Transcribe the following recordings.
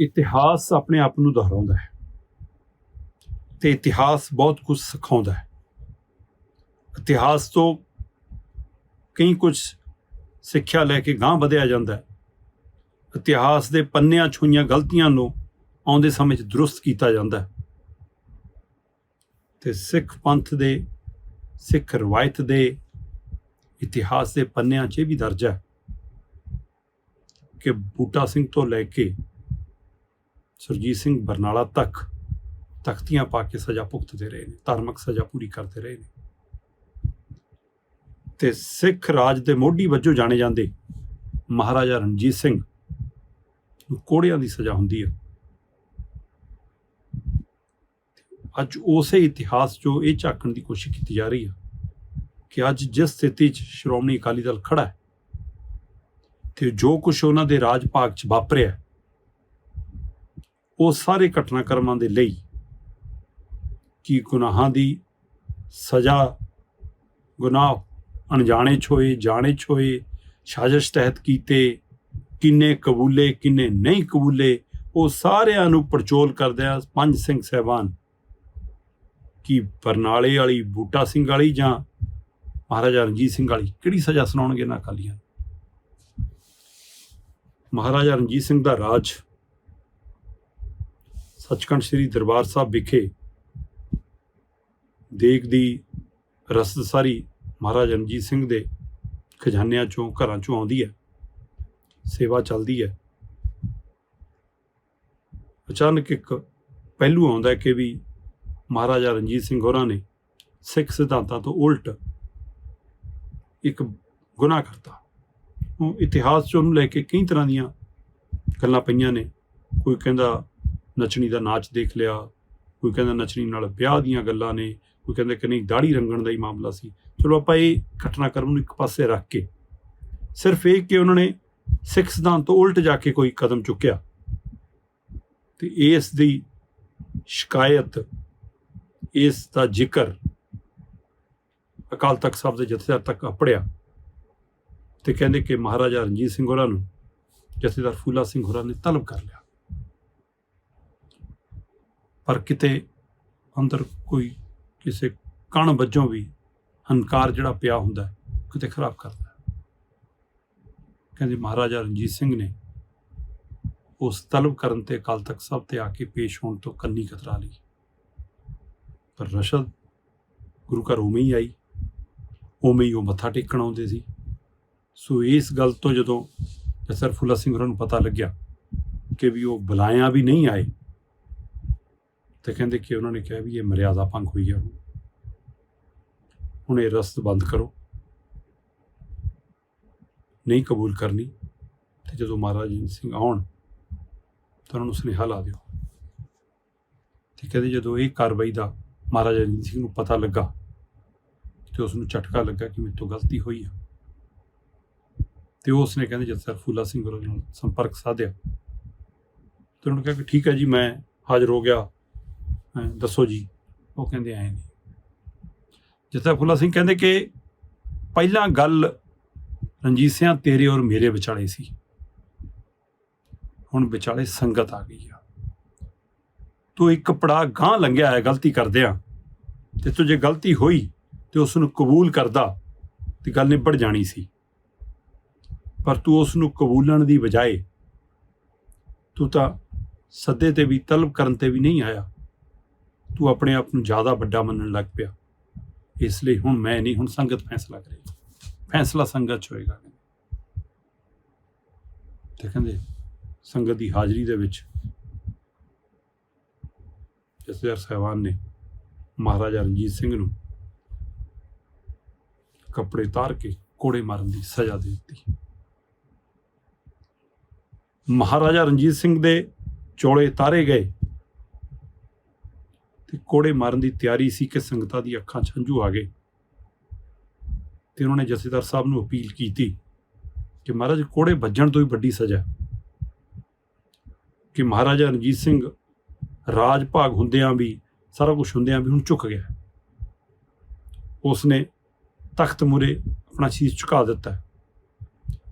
ਇਤਿਹਾਸ ਆਪਣੇ ਆਪ ਨੂੰ ਦੁਹਰਾਉਂਦਾ ਹੈ ਤੇ ਇਤਿਹਾਸ ਬਹੁਤ ਕੁਝ ਸਿਖਾਉਂਦਾ ਹੈ। ਇਤਿਹਾਸ ਤੋਂ ਕਈ ਕੁਝ ਸਿੱਖਿਆ ਲੈ ਕੇ ਗਾਂਹ ਵਧਿਆ ਜਾਂਦਾ ਹੈ। ਇਤਿਹਾਸ ਦੇ ਪੰਨਿਆਂ 'ਚ ਹੋਈਆਂ ਗਲਤੀਆਂ ਨੂੰ ਆਉਂਦੇ ਸਮੇਂ 'ਚ ਦਰੁਸਤ ਕੀਤਾ ਜਾਂਦਾ ਹੈ। ਤੇ ਸਿੱਖ ਪੰਥ ਦੇ, ਸਿੱਖ ਰਵਾਇਤ ਦੇ ਇਤਿਹਾਸ ਦੇ ਪੰਨਿਆਂ 'ਚ ਇਹ ਵੀ ਦਰਜ ਹੈ ਕਿ ਬੂਟਾ ਸਿੰਘ ਤੋਂ ਲੈ ਕੇ ਸੁਰਜੀਤ ਸਿੰਘ ਬਰਨਾਲਾ ਤੱਕ ਤਖਤੀਆਂ ਪਾ ਕੇ ਸਜ਼ਾ ਭੁਗਤਦੇ ਰਹੇ ਨੇ, ਧਾਰਮਿਕ ਸਜ਼ਾ ਪੂਰੀ ਕਰਦੇ ਰਹੇ ਨੇ। ਤੇ ਸਿੱਖ ਰਾਜ ਦੇ ਮੋਢੀ ਵਜੋਂ ਜਾਣੇ ਜਾਂਦੇ ਮਹਾਰਾਜਾ ਰਣਜੀਤ ਸਿੰਘ ਨੂੰ ਕੋੜਿਆਂ ਦੀ ਸਜ਼ਾ ਹੁੰਦੀ ਹੈ ਅੱਜ ਉਸੇ ਇਤਿਹਾਸ 'ਚੋਂ ਇਹ ਝਾਕਣ ਦੀ ਕੋਸ਼ਿਸ਼ ਕੀਤੀ ਜਾ ਰਹੀ ਹੈ ਕਿ ਅੱਜ ਜਿਸ ਸਥਿਤੀ 'ਚ ਸ਼੍ਰੋਮਣੀ ਅਕਾਲੀ ਦਲ ਖੜਾ ਹੈ ਤੇ ਜੋ ਕੁਝ ਉਹਨਾਂ ਦੇ ਰਾਜ ਭਾਗ 'ਚ ਵਾਪਰਿਆ ਉਹ ਸਾਰੇ ਘਟਨਾਕ੍ਰਮਾਂ ਦੇ ਲਈ ਕਿ ਗੁਨਾਹਾਂ ਦੀ ਸਜ਼ਾ, ਗੁਨਾਹ ਅਣਜਾਣੇ 'ਚ ਹੋਏ ਜਾਣੇ 'ਚ ਹੋਏ ਸਾਜ਼ਿਸ਼ ਤਹਿਤ ਕੀਤੇ, ਕਿੰਨੇ ਕਬੂਲੇ, ਕਿੰਨੇ ਨਹੀਂ ਕਬੂਲੇ, ਉਹ ਸਾਰਿਆਂ ਨੂੰ ਪੜਚੋਲ ਕਰਦਿਆਂ ਪੰਜ ਸਿੰਘ ਸਹਿਬਾਨ ਕੀ ਬਰਨਾਲੇ ਵਾਲੀ, ਬੂਟਾ ਸਿੰਘ ਵਾਲੀ ਜਾਂ ਮਹਾਰਾਜਾ ਰਣਜੀਤ ਸਿੰਘ ਵਾਲੀ, ਕਿਹੜੀ ਸਜ਼ਾ ਸੁਣਾਉਣਗੇ ਨਾ ਅਕਾਲੀਆਂ ਨੂੰ? ਮਹਾਰਾਜਾ ਰਣਜੀਤ ਸਿੰਘ ਦਾ ਰਾਜ ਸੱਚਖੰਡ ਸ੍ਰੀ ਦਰਬਾਰ ਸਾਹਿਬ ਵਿਖੇ ਦੇਗ ਦੀ ਰਸਦ ਸਾਰੀ ਮਹਾਰਾਜਾ ਰਣਜੀਤ ਸਿੰਘ ਦੇ ਖਜ਼ਾਨਿਆਂ ਚੋਂ, ਘਰਾਂ ਚੋਂ ਆਉਂਦੀ ਹੈ। ਸੇਵਾ ਚੱਲਦੀ ਹੈ। ਅਚਾਨਕ ਇੱਕ ਪਹਿਲੂ ਆਉਂਦਾ ਕਿ ਵੀ ਮਹਾਰਾਜਾ ਰਣਜੀਤ ਸਿੰਘ ਹੋਰਾਂ ਨੇ ਸਿੱਖ ਸਿਧਾਂਤਾਂ ਤੋਂ ਉਲਟ ਇੱਕ ਗੁਨਾਹ ਕਰਤਾ। ਉਹ ਇਤਿਹਾਸ 'ਚ ਉਹਨੂੰ ਲੈ ਕੇ ਕਈ ਤਰ੍ਹਾਂ ਦੀਆਂ ਗੱਲਾਂ ਪਈਆਂ ਨੇ। ਕੋਈ ਕਹਿੰਦਾ ਨੱਚਣੀ ਦਾ ਨਾਚ ਦੇਖ ਲਿਆ। ਕੋਈ ਕਹਿੰਦਾ ਨੱਚਣੀ ਨਾਲ ਵਿਆਹ ਦੀਆਂ ਗੱਲਾਂ ਨੇ, ਕੋਈ ਕਹਿੰਦਾ ਕਿ ਨਹੀਂ ਦਾੜੀ ਰੰਗਣ ਦਾ ਹੀ ਮਾਮਲਾ ਸੀ। ਚਲੋ ਆਪਾਂ ਇਹ ਘਟਨਾਕ੍ਰਮ ਨੂੰ ਇੱਕ ਪਾਸੇ ਰੱਖ ਕੇ ਸਿਰਫ ਇਹ ਕਿ ਉਹਨਾਂ ਨੇ ਸਿੱਖ ਸਿਧਾਂਤ ਤੋਂ ਉਲਟ ਜਾ ਕੇ ਕੋਈ ਕਦਮ ਚੁੱਕਿਆ ਤੇ ਇਸ ਦੀ ਸ਼ਿਕਾਇਤ, ਇਸ ਦਾ ਜ਼ਿਕਰ ਅਕਾਲ ਤਖਤ ਸਾਹਿਬ ਦੇ ਜਥੇਦਾਰ ਤੱਕ ਅਪੜਿਆ ਤੇ ਕਹਿੰਦੇ ਕਿ ਮਹਾਰਾਜਾ ਰਣਜੀਤ ਸਿੰਘ ਹੋਰਾਂ ਨੂੰ ਜਥੇਦਾਰ ਫੂਲਾ ਸਿੰਘ ਹੋਰਾਂ ਨੇ ਤਲਬ ਕਰ ਲਿਆ। ਪਰ ਕਿਤੇ ਅੰਦਰ ਕੋਈ ਕਿਸੇ ਕਣ ਵੱਜੋਂ ਵੀ ਹੰਕਾਰ ਜਿਹੜਾ ਪਿਆ ਹੁੰਦਾ ਕਿਤੇ ਖਰਾਬ ਕਰਦਾ ਕਹਿੰਦੇ ਮਹਾਰਾਜਾ ਰਣਜੀਤ ਸਿੰਘ ਨੇ ਉਸ ਤਲਬ ਕਰਨ ਤੇ ਅਕਾਲ ਤਖਤ ਸਾਹਿਬ ਤੇ ਆ ਕੇ ਪੇਸ਼ ਹੋਣ ਤੋਂ ਕੰਨੀ ਕਤਰਾ ਲਈ। ਪਰ ਰਸ਼ਦ ਗੁਰੂ ਘਰ ਉਵੇਂ ਹੀ ਆਈ, ਉਵੇਂ ਹੀ ਉਹ ਮੱਥਾ ਟੇਕਣ ਆਉਂਦੇ ਸੀ। ਸੋ ਇਸ ਗੱਲ ਤੋਂ ਜਦੋਂ ਜਸਰ ਫੁੱਲਾ ਸਿੰਘ ਹੋਰਾਂ ਨੂੰ ਪਤਾ ਲੱਗਿਆ ਕਿ ਵੀ ਉਹ ਬੁਲਾਇਆ ਵੀ ਨਹੀਂ ਆਏ ਤੇ ਕਹਿੰਦੇ ਕਿ ਉਹਨਾਂ ਨੇ ਕਿਹਾ ਵੀ ਇਹ ਮਰਿਆਦਾ ਭੰਗ ਹੋਈ ਆ। ਹੁਣ ਇਹ ਰਸਤ ਬੰਦ ਕਰੋ। ਨਹੀਂ ਕਬੂਲ ਕਰਨੀ ਤੇ ਜਦੋਂ ਮਹਾਰਾਜ ਜੀ ਸਿੰਘ ਆਉਣ, ਤਾਂ ਉਹਨਾਂ ਨੂੰ ਸੁਨੇਹਾ ਲਾ ਦਿਓ। ਤੇ ਕਹਿੰਦੇ ਜਦੋਂ ਇਹ ਕਾਰਵਾਈ ਦਾ ਮਹਾਰਾਜਾ ਰਣਜੀਤ ਸਿੰਘ ਨੂੰ ਪਤਾ ਲੱਗਾ ਤੇ ਉਸ ਨੂੰ ਝਟਕਾ ਲੱਗਾ ਕਿ ਮੇਰੇ ਤੋਂ ਗਲਤੀ ਹੋਈ ਆ, ਤੇ ਉਸ ਨੇ ਕਹਿੰਦੇ ਜਦ ਸਰ ਫੂਲਾ ਸਿੰਘ ਹੋਰਾਂ ਨਾਲ ਸੰਪਰਕ ਸਾਧਿਆ, ਤੇ ਉਹਨੂੰ ਕਿਹਾ ਕਿ ਠੀਕ ਹੈ ਜੀ, ਮੈਂ ਹਾਜ਼ਰ ਹੋ ਗਿਆ। ਹੈਂ, ਦੱਸੋ ਜੀ। ਉਹ ਕਹਿੰਦੇ ਆਏ ਨਹੀਂ ਜਿੱਥੇ ਫੂਲਾ ਸਿੰਘ ਕਹਿੰਦੇ ਕਿ ਪਹਿਲਾਂ ਗੱਲ ਰਣਜੀਤ ਸਿੰਘ ਤੇਰੇ ਔਰ ਮੇਰੇ ਵਿਚਾਲੇ ਸੀ। ਹੁਣ ਵਿਚਾਲੇ ਸੰਗਤ ਆ ਗਈ ਆ। ਤੂੰ ਇੱਕ ਪੜਾ ਗਾਂ ਲੰਘਿਆ ਹੈ ਗਲਤੀ ਕਰਦਿਆਂ। ਤੇ ਤੂੰ ਜੇ ਗਲਤੀ ਹੋਈ ਤੇ ਉਸ ਨੂੰ ਕਬੂਲ ਕਰਦਾ ਤੇ ਗੱਲ ਨਿਬੜ ਜਾਣੀ ਸੀ। ਪਰ ਤੂੰ ਉਸ ਨੂੰ ਕਬੂਲਣ ਦੀ ਬਜਾਏ ਤੂੰ ਤਾਂ ਸੱਦੇ ਤੇ ਵੀ ਤਲਬ ਕਰਨ ਤੇ ਵੀ ਨਹੀਂ ਆਇਆ। ਤੂੰ ਆਪਣੇ ਆਪ ਨੂੰ ਜ਼ਿਆਦਾ ਵੱਡਾ ਮੰਨਣ ਲੱਗ ਪਿਆ। ਇਸ ਲਈ ਹੁਣ ਮੈਂ ਨਹੀਂ, ਹੁਣ ਸੰਗਤ ਫੈਸਲਾ ਕਰੇਗੀ। ਫੈਸਲਾ ਸੰਗਤ 'ਚ ਹੋਏਗਾ। ਤੇ ਕਹਿੰਦੇ, ਸੰਗਤ ਦੀ ਹਾਜ਼ਰੀ ਦੇ ਵਿੱਚ ਜਸਦਰ ਸਾਹਿਬਾਨ ਨੇ ਮਹਾਰਾਜਾ ਰਣਜੀਤ ਸਿੰਘ ਨੂੰ ਕੱਪੜੇ ਤਾਰ ਕੇ ਕੋੜੇ ਮਾਰਨ ਦੀ ਸਜ਼ਾ ਦੇ ਦਿੱਤੀ। ਮਹਾਰਾਜਾ ਰਣਜੀਤ ਸਿੰਘ ਦੇ ਚੋਲੇ ਤਾਰੇ ਗਏ। ਤੇ ਕੋੜੇ ਮਾਰਨ ਦੀ ਤਿਆਰੀ ਸੀ ਕਿ ਸੰਗਤਾਂ ਦੀ ਅੱਖਾਂ 'ਚ ਹੰਝੂ ਆ ਗਏ। ਤੇ ਉਹਨਾਂ ਨੇ ਜਥੇਦਾਰ ਸਾਹਿਬ ਨੂੰ ਅਪੀਲ ਕੀਤੀ ਕਿ ਮਹਾਰਾਜ, ਕੋੜੇ ਵੱਜਣ ਤੋਂ ਹੀ ਵੱਡੀ ਸਜ਼ਾ ਕਿ ਮਹਾਰਾਜਾ ਰਣਜੀਤ ਸਿੰਘ ਰਾਜ ਭਾਗ ਹੁੰਦਿਆਂ ਵੀ, ਸਾਰਾ ਕੁਝ ਹੁੰਦਿਆਂ ਵੀ ਹੁਣ ਝੁਕ ਗਿਆ ਉਸਨੇ ਤਖਤ ਮੁਰੇ ਆਪਣਾ ਸ਼ੀਸ਼ ਝੁਕਾ ਦਿੱਤਾ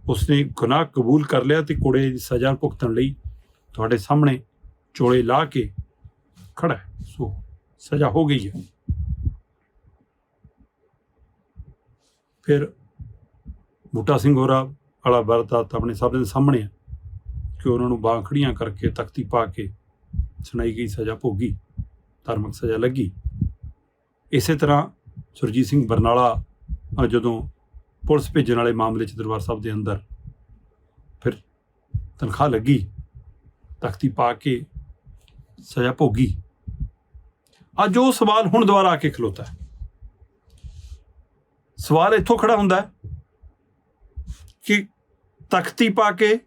ਉਸਨੇ ਗੁਨਾਹ ਕਬੂਲ ਕਰ ਲਿਆ ਤੇ ਕੋੜੇ ਦੀ ਸਜ਼ਾ ਭੁਗਤਣ ਲਈ ਤੁਹਾਡੇ ਸਾਹਮਣੇ ਚੋਲੇ ਲਾ ਕੇ ਖੜਾ ਸੋ ਸਜ਼ਾ ਹੋ ਗਈ ਹੈ। ਫਿਰ ਬੂਟਾ ਸਿੰਘ ਹੋਰਾ ਵਾਲਾ ਵਰਤਾਤ ਆਪਣੇ ਸਭ ਦੇ ਸਾਹਮਣੇ ਹੈ ਕਿ ਉਹਨਾਂ ਨੂੰ ਬਾਂਖੜੀਆਂ ਕਰਕੇ ਤਖਤੀ ਪਾ ਕੇ ਸੁਣਾਈ ਗਈ, ਸਜ਼ਾ ਭੋਗੀ, ਧਾਰਮਿਕ ਸਜ਼ਾ ਲੱਗੀ। ਇਸੇ ਤਰ੍ਹਾਂ ਸੁਰਜੀਤ ਸਿੰਘ ਬਰਨਾਲਾ ਜਦੋਂ ਪੁਲਿਸ ਭੇਜਣ ਵਾਲੇ ਮਾਮਲੇ 'ਚ ਦਰਬਾਰ ਸਾਹਿਬ ਦੇ ਅੰਦਰ ਫਿਰ ਤਨਖਾਹ ਲੱਗੀ, ਤਖਤੀ ਪਾ ਕੇ ਸਜ਼ਾ ਭੋਗੀ। ਅੱਜ ਉਹ ਸਵਾਲ ਹੁਣ ਦੁਬਾਰਾ ਆ ਕੇ ਖਲੋਤਾ ਹੈ। ਸਵਾਲ ਇੱਥੋਂ ਖੜਾ ਹੁੰਦਾ ਕਿ ਤਖਤੀ ਪਾ ਕੇ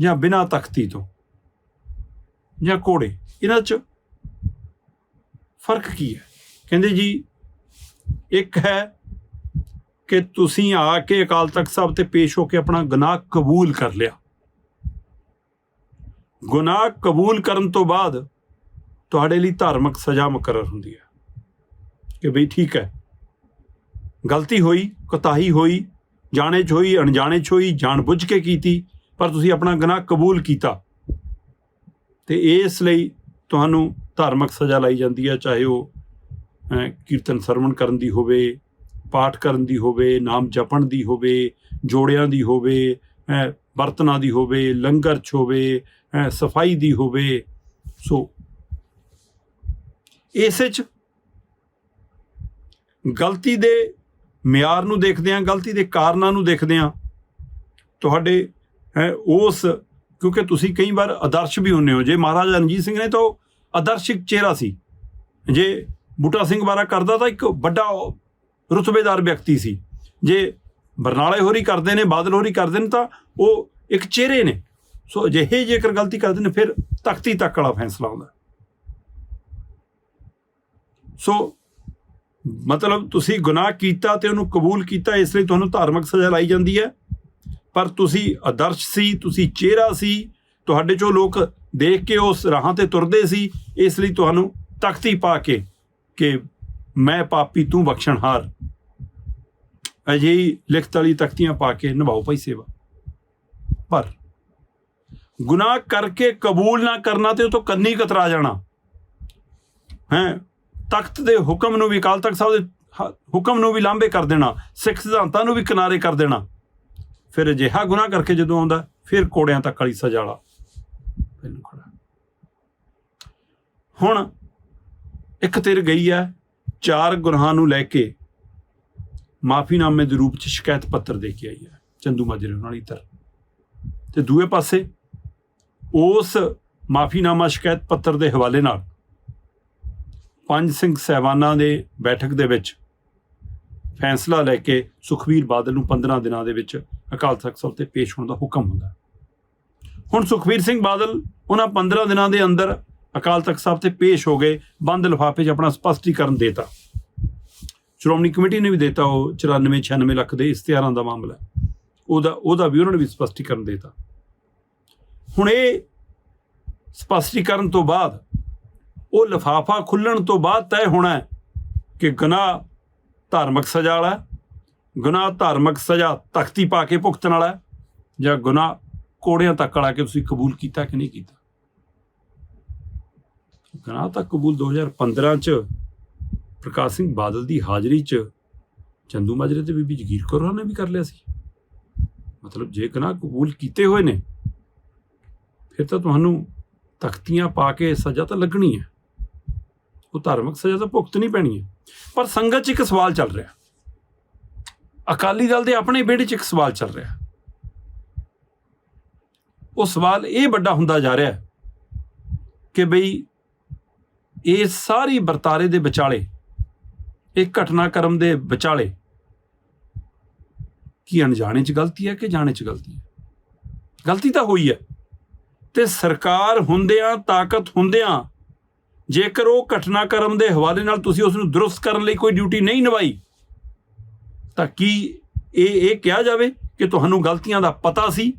ਜਾਂ ਬਿਨਾਂ ਤਖਤੀ ਤੋਂ ਜਾਂ ਕੋੜੇ, ਇਹਨਾਂ 'ਚ ਫ਼ਰਕ ਕੀ ਹੈ? ਕਹਿੰਦੇ ਜੀ, ਇੱਕ ਹੈ ਕਿ ਤੁਸੀਂ ਆ ਕੇ ਅਕਾਲ ਤਖਤ ਸਾਹਿਬ ਤੇ ਪੇਸ਼ ਹੋ ਕੇ ਆਪਣਾ ਗੁਨਾਹ ਕਬੂਲ ਕਰ ਲਿਆ। ਗੁਨਾਹ ਕਬੂਲ ਕਰਨ ਤੋਂ ਬਾਅਦ ਤੁਹਾਡੇ ਲਈ ਧਾਰਮਿਕ ਸਜ਼ਾ ਮੁਕਰਰ ਹੁੰਦੀ ਹੈ ਕਿ ਬਈ ਠੀਕ ਹੈ, ਗਲਤੀ ਹੋਈ, ਕੋਤਾਹੀ ਹੋਈ, ਜਾਣੇ 'ਚ ਹੋਈ, ਅਣਜਾਣੇ 'ਚ ਹੋਈ, ਜਾਣਬੁੱਝ ਕੇ ਕੀਤੀ, ਪਰ ਤੁਸੀਂ ਆਪਣਾ ਗੁਨਾਹ ਕਬੂਲ ਕੀਤਾ। ਤੇ ਇਸ ਲਈ ਤੁਹਾਨੂੰ ਧਾਰਮਿਕ ਸਜ਼ਾ ਲਾਈ ਜਾਂਦੀ ਹੈ, ਚਾਹੇ ਉਹ ਕੀਰਤਨ ਸਰਵਣ ਕਰਨ ਦੀ ਹੋਵੇ, ਪਾਠ ਕਰਨ ਦੀ ਹੋਵੇ, ਨਾਮ ਜਪਣ ਦੀ ਹੋਵੇ, ਜੋੜਿਆਂ ਦੀ ਹੋਵੇ ਬਰਤਨਾਂ ਦੀ ਹੋਵੇ, ਲੰਗਰ 'ਚ ਹੋਵੇ ਸਫ਼ਾਈ ਦੀ ਹੋਵੇ। ਸੋ ਇਸੇ 'ਚ ਗਲਤੀ ਦੇ ਮਿਆਰ ਨੂੰ ਦੇਖਦੇ ਹਾਂ, ਗਲਤੀ ਦੇ ਕਾਰਨਾਂ ਨੂੰ ਦੇਖਦੇ ਹਾਂ। ਤੁਹਾਡੇ ਉਸ, ਕਿਉਂਕਿ ਤੁਸੀਂ ਕਈ ਵਾਰ ਆਦਰਸ਼ ਵੀ ਹੁੰਨੇ ਹੋ। ਜੇ ਮਹਾਰਾਜਾ ਰਣਜੀਤ ਸਿੰਘ ਨੇ ਤਾਂ ਉਹ ਆਦਰਸ਼ਿਕ ਚਿਹਰਾ ਸੀ। ਜੇ ਬੂਟਾ ਸਿੰਘ ਬਾਰਾ ਕਰਦਾ ਤਾਂ ਇੱਕ ਵੱਡਾ ਰੁਤਬੇਦਾਰ ਵਿਅਕਤੀ ਸੀ। ਜੇ ਬਰਨਾਲੇ ਹੋਰੀ ਕਰਦੇ ਨੇ, ਬਾਦਲ ਹੋਰੀ ਕਰਦੇ ਨੇ ਤਾਂ ਉਹ ਇੱਕ ਚਿਹਰੇ ਨੇ। ਸੋ ਅਜਿਹੇ ਜੇਕਰ ਗਲਤੀ ਕਰਦੇ ਨੇ, ਫਿਰ ਤਖਤੀ ਤੱਕ ਵਾਲਾ ਫੈਸਲਾ ਹੁੰਦਾ। ਸੋ ਮਤਲਬ ਤੁਸੀਂ ਗੁਨਾਹ ਕੀਤਾ ਤੇ ਉਹਨੂੰ ਕਬੂਲ ਕੀਤਾ, ਇਸ ਲਈ ਤੁਹਾਨੂੰ ਧਾਰਮਿਕ ਸਜ਼ਾ ਲਾਈ ਜਾਂਦੀ ਹੈ। ਪਰ ਤੁਸੀਂ ਆਦਰਸ਼ ਸੀ, ਤੁਸੀਂ ਚਿਹਰਾ ਸੀ, ਤੁਹਾਡੇ ਚੋਂ ਲੋਕ ਦੇਖ ਕੇ ਉਸ ਰਾਹਾਂ ਤੇ ਤੁਰਦੇ ਸੀ, ਇਸ ਲਈ ਤੁਹਾਨੂੰ ਤਖਤੀ ਪਾ ਕੇ ਕਿ ਮੈਂ ਪਾਪੀ, ਤੂੰ ਬਖਸ਼ਣਹਾਰ। ਅਜਿਹੀ ਲਿਖਤ ਵਾਲੀ ਤਖਤੀਆਂ ਪਾ ਕੇ ਨਿਭਾਓ ਭਾਈ ਸੇਵਾ। ਪਰ ਗੁਨਾਹ ਕਰਕੇ ਕਬੂਲ ਨਾ ਕਰਨਾ ਤੇ ਉਹ ਤੋਂ ਕੰਨੀ ਕਤਰਾ ਜਾਣਾ। ਹੈ? ਤਖਤ ਦੇ ਹੁਕਮ ਨੂੰ ਵੀ, ਅਕਾਲ ਤਖਤ ਸਾਹਿਬ ਦੇ ਹ- ਹੁਕਮ ਨੂੰ ਵੀ ਲਾਂਭੇ ਕਰ ਦੇਣਾ, ਸਿੱਖ ਸਿਧਾਂਤਾਂ ਨੂੰ ਵੀ ਕਿਨਾਰੇ ਕਰ ਦੇਣਾ। ਫਿਰ ਅਜਿਹਾ ਗੁਨਾਹ ਕਰਕੇ ਜਦੋਂ ਆਉਂਦਾ, ਫਿਰ ਕੋੜਿਆਂ ਤੱਕ ਵਾਲੀ ਸਜ਼ਾ ਵਾਲਾ ਪਹਿਲੂ ਖੜਾ। ਹੁਣ ਇੱਕ ਤਿਰ ਗਈ ਹੈ, ਚਾਰ ਗੁਨਾਹਾਂ ਨੂੰ ਲੈ ਕੇ ਮਾਫੀਨਾਮੇ ਦੇ ਰੂਪ ਚ ਸ਼ਿਕਾਇਤ ਪੱਤਰ ਦੇ ਕੇ ਆਈ ਹੈ, ਚੰਦੂ ਮਾਜਰੇ ਨਾਲ ਇਤਰ ਤੇ ਦੂਏ ਪਾਸੇ ਉਸ ਮਾਫੀਨਾਮਾ ਸ਼ਿਕਾਇਤ ਪੱਤਰ ਦੇ ਹਵਾਲੇ ਨਾਲ ਪੰਜ ਸਿੰਘ ਸਹਿਬਾਨਾਂ ਦੇ ਬੈਠਕ ਦੇ ਵਿੱਚ ਫੈਸਲਾ ਲੈ ਕੇ ਸੁਖਵੀਰ ਬਾਦਲ ਨੂੰ 15 ਦਿਨਾਂ ਦੇ ਵਿੱਚ ਅਕਾਲ ਤਖਤ ਸਾਹਿਬ ਤੇ ਪੇਸ਼ ਹੋਣ ਦਾ ਹੁਕਮ ਹੁੰਦਾ ਹੁਣ ਸੁਖਵੀਰ ਸਿੰਘ ਬਾਦਲ ਉਹਨਾਂ 15 ਦਿਨਾਂ ਦੇ ਅੰਦਰ ਅਕਾਲ ਤਖਤ ਸਾਹਿਬ ਤੇ ਪੇਸ਼ ਹੋ ਗਏ, ਬੰਦ ਲਿਫਾਫੇ 'ਚ ਆਪਣਾ ਸਪਸ਼ਟੀਕਰਨ ਦੇਤਾ। ਸ਼੍ਰੋਮਣੀ ਕਮੇਟੀ ਨੇ ਵੀ ਦੇਤਾ ਉਹ 94 96 ਲੱਖ ਦੇ ਇਸ਼ਤਿਹਾਰਾਂ ਦਾ ਮਾਮਲਾ। ਉਹਦਾ ਉਹਦਾ ਵੀ ਉਹਨਾਂ ਨੇ ਵੀ ਸਪਸ਼ਟੀਕਰਨ ਦੇਤਾ। ਹੁਣ ਇਹ ਸਪਸ਼ਟੀਕਰਨ ਤੋਂ ਬਾਅਦ ਉਹ ਲਿਫਾਫਾ ਖੁੱਲਣ ਤੋਂ ਬਾਅਦ ਤੈਅ ਹੋਣਾ ਹੈ ਕਿ ਗੁਨਾਹ ਧਾਰਮਿਕ ਸਜ਼ਾ ਵਾਲਾ ਹੈ, ਗੁਨਾਹ ਧਾਰਮਿਕ ਸਜ਼ਾ ਤਖਤੀ ਪਾ ਕੇ ਭੁਗਤਣ ਵਾਲਾ ਹੈ, ਜਾਂ ਗੁਨਾਹ ਕੋੜਿਆਂ ਤੱਕ ਵਾਲਾ ਕਿ ਤੁਸੀਂ ਕਬੂਲ ਕੀਤਾ ਕਿ ਨਹੀਂ ਕੀਤਾ? ਗੁਨਾਹ ਤਾਂ ਕਬੂਲ 2015 ਚ ਪ੍ਰਕਾਸ਼ ਸਿੰਘ ਬਾਦਲ ਦੀ ਹਾਜ਼ਰੀ ਚ ਚੰਦੂ ਮਾਜਰੇ ਤੇ ਬੀਬੀ ਜਗੀਰ ਕੌਰ ਹੋਰਾਂ ਨੇ ਵੀ ਕਰ ਲਿਆ ਸੀ। ਮਤਲਬ ਜੇ ਗੁਨਾਹ ਕਬੂਲ ਕੀਤੇ ਹੋਏ ਨੇ ਫਿਰ ਤਾਂ ਤੁਹਾਨੂੰ ਤਖਤੀਆਂ ਪਾ ਕੇ ਸਜ਼ਾ ਤਾਂ ਲੱਗਣੀ ਹੈ। ਉਹ ਧਾਰਮਿਕ ਸਜ਼ਾ ਤਾਂ ਭੁਗਤ ਨਹੀਂ ਪੈਣੀ ਹੈ। ਪਰ ਸੰਗਤ 'ਚ ਇੱਕ ਸਵਾਲ ਚੱਲ ਰਿਹਾ। ਅਕਾਲੀ ਦਲ ਦੇ ਆਪਣੇ ਵਿਹੜੇ 'ਚ ਇੱਕ ਸਵਾਲ ਚੱਲ ਰਿਹਾ। ਉਹ ਸਵਾਲ ਇਹ ਵੱਡਾ ਹੁੰਦਾ ਜਾ ਰਿਹਾ ਕਿ ਬਈ ਇਹ ਸਾਰੀ ਵਰਤਾਰੇ ਦੇ ਵਿਚਾਲੇ, ਇਹ ਘਟਨਾਕ੍ਰਮ ਦੇ ਵਿਚਾਲੇ ਕੀ ਅਣਜਾਣੇ 'ਚ ਗਲਤੀ ਹੈ ਕਿ ਜਾਣੇ 'ਚ ਗਲਤੀ ਹੈ? ਗਲਤੀ ਤਾਂ ਹੋਈ ਹੈ। ਤੇ ਸਰਕਾਰ ਹੁੰਦਿਆਂ, ਤਾਕਤ ਹੁੰਦਿਆਂ ਜੇਕਰ ਉਹ ਘਟਨਾਕ੍ਰਮ ਦੇ ਹਵਾਲੇ ਨਾਲ ਤੁਸੀਂ ਉਸ ਨੂੰ ਦਰੁਸਤ ਕਰਨ ਲਈ ਕੋਈ ਡਿਊਟੀ ਨਹੀਂ ਨਿਭਾਈ, ਤਾਂ ਕੀ ਇਹ ਇਹ ਕਿਹਾ ਜਾਵੇ ਕਿ ਤੁਹਾਨੂੰ ਗਲਤੀਆਂ ਦਾ ਪਤਾ ਸੀ,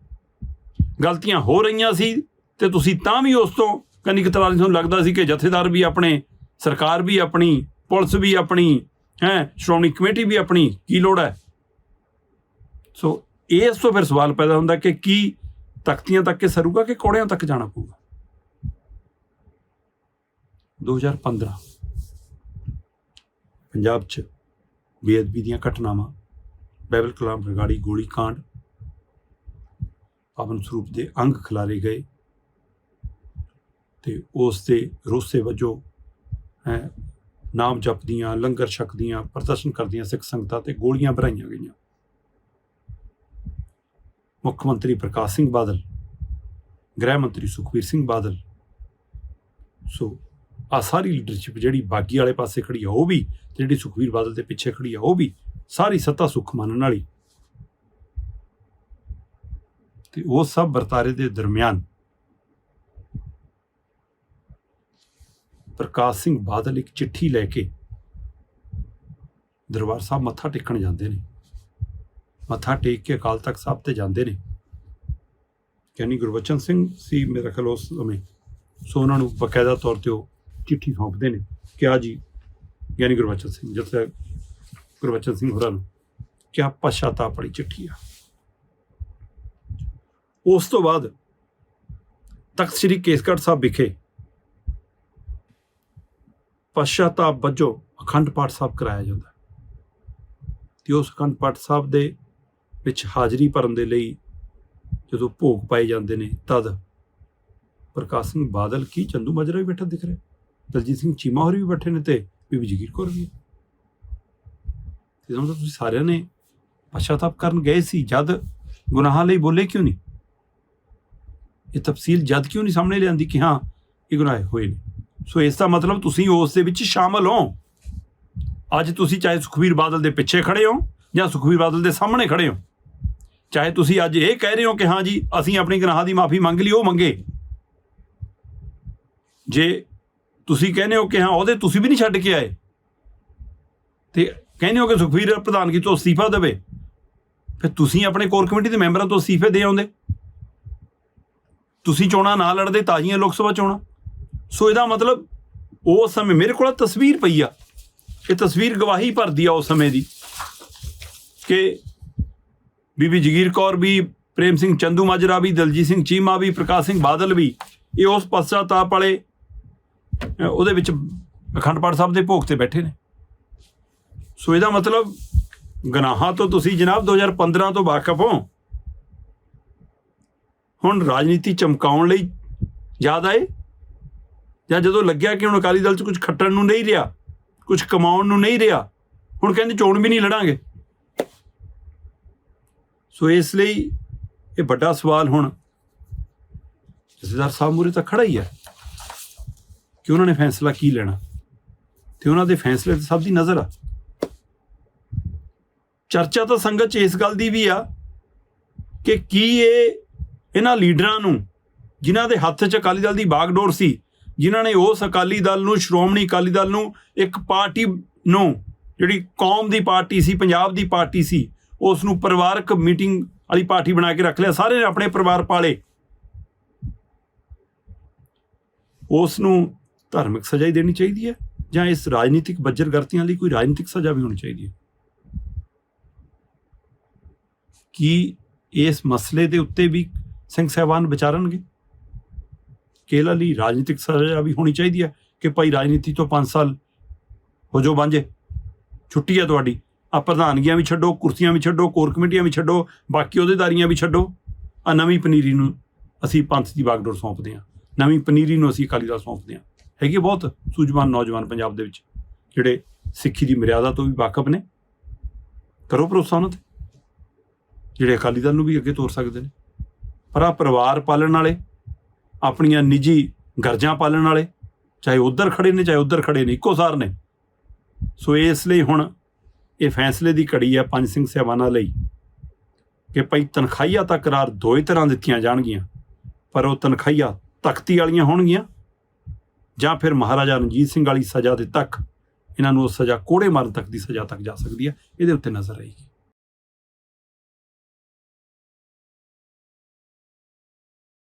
ਗਲਤੀਆਂ ਹੋ ਰਹੀਆਂ ਸੀ, ਤੇ ਤੁਸੀਂ ਤਾਂ ਵੀ ਉਸ ਤੋਂ ਕੰਨੀ ਕਤਰਾਲੀ ਤੁਹਾਨੂੰ ਲੱਗਦਾ ਸੀ ਕਿ ਜਥੇਦਾਰ ਵੀ ਆਪਣੇ, ਸਰਕਾਰ ਵੀ ਆਪਣੀ, ਪੁਲਿਸ ਵੀ ਆਪਣੀ, ਹੈ, ਸ਼੍ਰੋਮਣੀ ਕਮੇਟੀ ਵੀ ਆਪਣੀ, ਕੀ ਲੋੜ ਹੈ? ਸੋ ਇਸ ਤੋਂ ਫਿਰ ਸਵਾਲ ਪੈਦਾ ਹੁੰਦਾ ਕਿ ਕੀ ਤਖਤੀਆਂ ਤੱਕ ਕੇ ਸਰੂਗਾ ਕਿ ਕੋੜਿਆਂ ਤੱਕ ਜਾਣਾ ਪਊਗਾ? 2015 ਪੰਜਾਬ 'ਚ ਬੇਅਦਬੀ ਦੀਆਂ ਘਟਨਾਵਾਂ ਬਾਈਬਲ ਕਲਾਮ ਰਗਾੜੀ ਗੋਲੀ ਕਾਂਡ, ਪਾਵਨ ਸਰੂਪ ਦੇ ਅੰਗ ਖਿਲਾਰੇ ਗਏ ਤੇ ਉਸ ਦੇ ਰੋਸੇ ਵਜੋਂ, ਹੈ, ਨਾਮ ਜਪਦੀਆਂ, ਲੰਗਰ ਛਕਦੀਆਂ, ਪ੍ਰਦਰਸ਼ਨ ਕਰਦੀਆਂ ਸਿੱਖ ਸੰਗਤਾਂ ਤੇ ਗੋਲੀਆਂ ਭਰਾਈਆਂ ਗਈਆਂ। ਮੁੱਖ ਮੰਤਰੀ ਪ੍ਰਕਾਸ਼ ਸਿੰਘ ਬਾਦਲ, ਗ੍ਰਹਿ ਮੰਤਰੀ ਸੁਖਬੀਰ ਸਿੰਘ ਬਾਦਲ, ਸੋ ਆ ਸਾਰੀ ਲੀਡਰਸ਼ਿਪ ਜਿਹੜੀ ਬਾਗੀ ਵਾਲੇ ਪਾਸੇ ਖੜੀ ਆ, ਉਹ ਵੀ ਤੇ ਜਿਹੜੀ ਸੁਖਬੀਰ ਬਾਦਲ ਦੇ ਪਿੱਛੇ ਖੜੀ ਆ, ਉਹ ਵੀ ਸਾਰੀ ਸੱਤਾ ਸੁੱਖ ਮੰਨਣ ਵਾਲੀ। ਤੇ ਉਹ ਸਭ ਵਰਤਾਰੇ ਦੇ ਦਰਮਿਆਨ ਪ੍ਰਕਾਸ਼ ਸਿੰਘ ਬਾਦਲ ਇੱਕ ਚਿੱਠੀ ਲੈ ਕੇ ਦਰਬਾਰ ਸਾਹਿਬ ਮੱਥਾ ਟੇਕਣ ਜਾਂਦੇ ਨੇ। ਮੱਥਾ ਟੇਕ ਕੇ ਅਕਾਲ ਤਖਤ ਸਾਹਿਬ ਤੇ ਜਾਂਦੇ ਨੇ। ਯਾਨੀ ਗੁਰਬਚਨ ਸਿੰਘ ਸੀ, ਮੇਰਾ ਖਿਆਲ ਉਸ ਸਮੇਂ। ਸੋ ਉਹਨਾਂ ਨੂੰ ਬਕਾਇਦਾ ਤੌਰ ਤੇ ਉਹ ਚਿੱਠੀ ਸੌਂਪਦੇ ਨੇ ਕਿਹਾ ਜੀ? ਗਿਆਨੀ ਗੁਰਬਚਨ ਸਿੰਘ ਜਿੱਥੇ ਗੁਰਬਚਨ ਸਿੰਘ ਹੋਰਾਂ ਨੂੰ ਕਿਆ ਪਛਤਾਪ ਵਾਲੀ ਚਿੱਠੀ ਆ। ਉਸ ਤੋਂ ਬਾਅਦ ਤਖਤ ਸ੍ਰੀ ਕੇਸਗੜ੍ਹ ਸਾਹਿਬ ਵਿਖੇ ਪਛਤਾਪ ਵਜੋਂ ਅਖੰਡ ਪਾਠ ਸਾਹਿਬ ਕਰਾਇਆ ਜਾਂਦਾ ਹੈ। ਤੇ ਉਸ ਅਖੰਡ ਪਾਠ ਸਾਹਿਬ ਦੇ ਵਿੱਚ ਹਾਜ਼ਰੀ ਭਰਨ ਦੇ ਲਈ ਜਦੋਂ ਭੋਗ ਪਾਏ ਜਾਂਦੇ ਨੇ, ਤਦ ਪ੍ਰਕਾਸ਼ ਸਿੰਘ ਬਾਦਲ ਕੀ ਚੰਦੂ ਮਾਜਰਾ ਵੀ ਬੈਠਾ ਦਿਖ ਰਿਹਾ। ਦਲਜੀਤ ਸਿੰਘ ਚੀਮਾ ਹੋਰ ਵੀ ਬੈਠੇ ਨੇ ਤੇ ਬੀਬੀ ਜਗੀਰ ਕੌਰ ਵੀ। ਤੇ ਸਮਝੋ ਤੁਸੀਂ ਸਾਰਿਆਂ ਨੇ ਪਛਤਾਪ ਕਰਨ ਗਏ ਸੀ, ਜਦ ਗੁਨਾਹਾਂ ਲਈ ਬੋਲੇ ਕਿਉਂ ਨਹੀਂ? ਇਹ ਤਫਸੀਲ ਜਦ ਕਿਉਂ ਨਹੀਂ ਸਾਹਮਣੇ ਲਿਆਂਦੀ ਕਿ ਹਾਂ, ਇਹ ਗੁਨਾਹ ਹੋਏ ਨੇ? ਸੋ ਇਸ ਦਾ ਮਤਲਬ ਤੁਸੀਂ ਉਸ ਦੇ ਵਿੱਚ ਸ਼ਾਮਲ ਹੋ। ਅੱਜ ਤੁਸੀਂ ਚਾਹੇ ਸੁਖਵੀਰ ਬਾਦਲ ਦੇ ਪਿੱਛੇ ਖੜੇ ਹੋ ਜਾਂ ਸੁਖਵੀਰ ਬਾਦਲ ਦੇ ਸਾਹਮਣੇ ਖੜੇ ਹੋ। ਚਾਹੇ ਤੁਸੀਂ ਅੱਜ ਇਹ ਕਹਿ ਰਹੇ ਹੋ ਕਿ ਹਾਂ ਜੀ, ਅਸੀਂ ਆਪਣੀ ਗੁਨਾਹਾਂ ਦੀ ਮਾਫੀ ਮੰਗ ਲਈ, ਉਹ ਮੰਗੇ। ਜੇ ਤੁਸੀਂ ਕਹਿੰਦੇ ਹੋ ਕਿ ਹਾਂ, ਉਹਦੇ ਤੁਸੀਂ ਵੀ ਨਹੀਂ ਛੱਡ ਕੇ ਆਏ। ਤੇ ਕਹਿੰਦੇ ਹੋ ਕਿ ਸੁਖਵੀਰ ਪ੍ਰਧਾਨਗੀ ਤੋਂ ਅਸਤੀਫਾ ਦੇਵੇ? ਫਿਰ ਤੁਸੀਂ ਆਪਣੇ ਕੋਰ ਕਮੇਟੀ ਦੇ ਮੈਂਬਰਾਂ ਤੋਂ ਅਸਤੀਫੇ ਦੇ ਆਉਂਦੇ। ਤੁਸੀਂ ਚੋਣਾਂ ਨਾ ਲੜਦੇ ਤਾਜ਼ੀਆਂ ਲੋਕ ਸਭਾ ਚੋਣਾਂ। ਸੋ ਇਹਦਾ ਮਤਲਬ ਉਸ ਸਮੇਂ ਮੇਰੇ ਕੋਲ ਤਸਵੀਰ ਪਈ ਆ। ਇਹ ਤਸਵੀਰ ਗਵਾਹੀ ਭਰਦੀ ਆ ਉਸ ਸਮੇਂ ਦੀ ਕਿ ਬੀਬੀ ਜਗੀਰ ਕੌਰ ਵੀ, ਪ੍ਰੇਮ ਸਿੰਘ ਚੰਦੂ ਮਾਜਰਾ ਵੀ, ਦਲਜੀਤ ਸਿੰਘ ਚੀਮਾ ਵੀ, ਪ੍ਰਕਾਸ਼ ਸਿੰਘ ਬਾਦਲ ਵੀ, ਇਹ ਉਸ ਪਛਤਾਪ ਵਾਲੇ ਉਹਦੇ ਵਿੱਚ ਅਖੰਡ ਪਾਠ ਸਾਹਿਬ ਦੇ ਭੋਗ ਤੇ ਬੈਠੇ ਨੇ। ਸੋ ਇਹਦਾ ਮਤਲਬ ਗਨਾਹਾਂ ਤੋਂ ਤੁਸੀਂ ਜਨਾਬ 2015 ਤੋਂ ਵਾਕਿਫ ਹੋ। ਹੁਣ ਰਾਜਨੀਤੀ ਚਮਕਾਉਣ ਲਈ ਯਾਦ ਆਏ? ਜਾਂ ਜਦੋਂ ਲੱਗਿਆ ਕਿ ਹੁਣ ਅਕਾਲੀ ਦਲ 'ਚ ਕੁਝ ਖੱਟਣ ਨੂੰ ਨਹੀਂ ਰਿਹਾ, ਕੁਝ ਕਮਾਉਣ ਨੂੰ ਨਹੀਂ ਰਿਹਾ, ਹੁਣ ਕਹਿੰਦੇ ਚੋਣ ਵੀ ਨਹੀਂ ਲੜਾਂਗੇ। ਸੋ ਇਸ ਲਈ ਇਹ ਵੱਡਾ ਸਵਾਲ ਹੁਣ ਜਥੇਦਾਰ ਸਾਹਿਬ ਮੂਰੇ ਤਾਂ ਖੜਾ ਹੀ ਹੈ। ਕਿ ਉਹਨਾਂ ਨੇ ਫੈਸਲਾ ਕੀ ਲੈਣਾ? ਤੇ ਉਹਨਾਂ ਦੇ ਫੈਸਲੇ ਤੇ ਸਭ ਦੀ ਨਜ਼ਰ ਆ। ਚਰਚਾ ਤਾਂ ਸੰਗਤ 'ਚ ਇਸ ਗੱਲ ਦੀ ਵੀ ਆ ਕਿ ਕੀ ਇਹ ਇਹਨਾਂ ਲੀਡਰਾਂ ਨੂੰ, ਜਿਨ੍ਹਾਂ ਦੇ ਹੱਥ 'ਚ ਅਕਾਲੀ ਦਲ ਦੀ ਬਾਗਡੋਰ ਸੀ, ਜਿਨ੍ਹਾਂ ਨੇ ਉਸ ਅਕਾਲੀ ਦਲ ਨੂੰ, ਸ਼੍ਰੋਮਣੀ ਅਕਾਲੀ ਦਲ ਨੂੰ ਇੱਕ ਪਾਰਟੀ ਨੂੰ, ਜਿਹੜੀ ਕੌਮ ਦੀ ਪਾਰਟੀ ਸੀ, ਪੰਜਾਬ ਦੀ ਪਾਰਟੀ ਸੀ, ਉਸ ਨੂੰ ਪਰਿਵਾਰਕ ਮੀਟਿੰਗ ਵਾਲੀ ਪਾਰਟੀ ਬਣਾ ਕੇ ਰੱਖ ਲਿਆ। ਸਾਰੇ ਨੇ ਆਪਣੇ ਪਰਿਵਾਰ ਪਾਲੇ। ਉਸ ਨੂੰ ਧਾਰਮਿਕ ਸਜ਼ਾ ਹੀ ਦੇਣੀ ਚਾਹੀਦੀ ਹੈ ਜਾਂ ਇਸ ਰਾਜਨੀਤਿਕ ਬੱਜਰਗਰਤੀਆਂ ਲਈ ਕੋਈ ਰਾਜਨੀਤਿਕ ਸਜ਼ਾ ਵੀ ਹੋਣੀ ਚਾਹੀਦੀ ਹੈ? ਕੀ ਇਸ ਮਸਲੇ ਦੇ ਉੱਤੇ ਵੀ ਸਿੰਘ ਸਾਹਿਬਾਨ ਵਿਚਾਰਨਗੇ? ਕਿ ਲਈ ਰਾਜਨੀਤਿਕ ਸਜ਼ਾ ਵੀ ਹੋਣੀ ਚਾਹੀਦੀ ਹੈ ਕਿ ਭਾਈ ਰਾਜਨੀਤੀ ਤੋਂ 5 ਸਾਲ ਹੋ ਜੋ ਬਾਂਝੇ ਛੁੱਟੀ ਹੈ ਤੁਹਾਡੀ ਆ ਪ੍ਰਧਾਨਗੀਆਂ ਵੀ ਛੱਡੋ, ਕੁਰਸੀਆਂ ਵੀ ਛੱਡੋ, ਕੋਰ ਕਮੇਟੀਆਂ ਵੀ ਛੱਡੋ, ਬਾਕੀ ਅਹੁਦੇਦਾਰੀਆਂ ਵੀ ਛੱਡੋ ਆ ਨਵੀਂ ਪਨੀਰੀ ਨੂੰ ਅਸੀਂ ਪੰਥ ਦੀ ਬਾਗਡੋਰ ਸੌਂਪਦੇ ਹਾਂ, ਨਵੀਂ ਪਨੀਰੀ ਨੂੰ ਅਸੀਂ ਅਕਾਲੀ ਦਲ ਸੌਂਪਦੇ ਹਾਂ। ਹੈਗੇ ਬਹੁਤ ਸੂਝਵਾਨ ਨੌਜਵਾਨ ਪੰਜਾਬ ਦੇ ਵਿੱਚ, ਜਿਹੜੇ ਸਿੱਖੀ ਦੀ ਮਰਿਆਦਾ ਤੋਂ ਵੀ ਵਾਕਫ ਨੇ। ਕਰੋ ਭਰੋਸਾ ਉਹਨਾਂ ਤੇ। ਜਿਹੜੇ ਅਕਾਲੀ ਦਲ ਨੂੰ ਵੀ ਅੱਗੇ ਤੋਰ ਸਕਦੇ ਨੇ। ਪਰ ਆ ਪਰਿਵਾਰ ਪਾਲਣ ਵਾਲੇ, ਆਪਣੀਆਂ ਨਿੱਜੀ ਗਰਜਾਂ ਪਾਲਣ ਵਾਲੇ, ਚਾਹੇ ਉਧਰ ਖੜੇ ਨੇ, ਚਾਹੇ ਉਧਰ ਖੜੇ ਨੇ, ਇੱਕੋ ਸਾਰ ਨੇ। ਸੋ ਇਸ ਲਈ ਹੁਣ ਇਹ ਫੈਸਲੇ ਦੀ ਘੜੀ ਹੈ ਪੰਜ ਸਿੰਘ ਸਹਿਬਾਨਾਂ ਲਈ ਕਿ ਭਾਈ ਤਨਖਾਹੀਆ ਤਾਂ ਕਰਾਰ ਦੋ ਹੀ ਤਰ੍ਹਾਂ ਦਿੱਤੀਆਂ ਜਾਣਗੀਆਂ, ਪਰ ਉਹ ਤਨਖਾਹੀਆ ਤਖਤੀ ਵਾਲੀਆਂ ਹੋਣਗੀਆਂ। ਜਾਂ ਫਿਰ ਮਹਾਰਾਜਾ ਰਣਜੀਤ ਸਿੰਘ ਵਾਲੀ ਸਜ਼ਾ ਦੇ ਤੱਕ, ਇਹਨਾਂ ਨੂੰ ਉਹ ਸਜ਼ਾ ਕੋੜੇ ਮਾਰਨ ਤੱਕ ਦੀ ਸਜ਼ਾ ਤੱਕ ਜਾ ਸਕਦੀ ਹੈ। ਇਹਦੇ ਉੱਤੇ ਨਜ਼ਰ ਰਹੇਗੀ।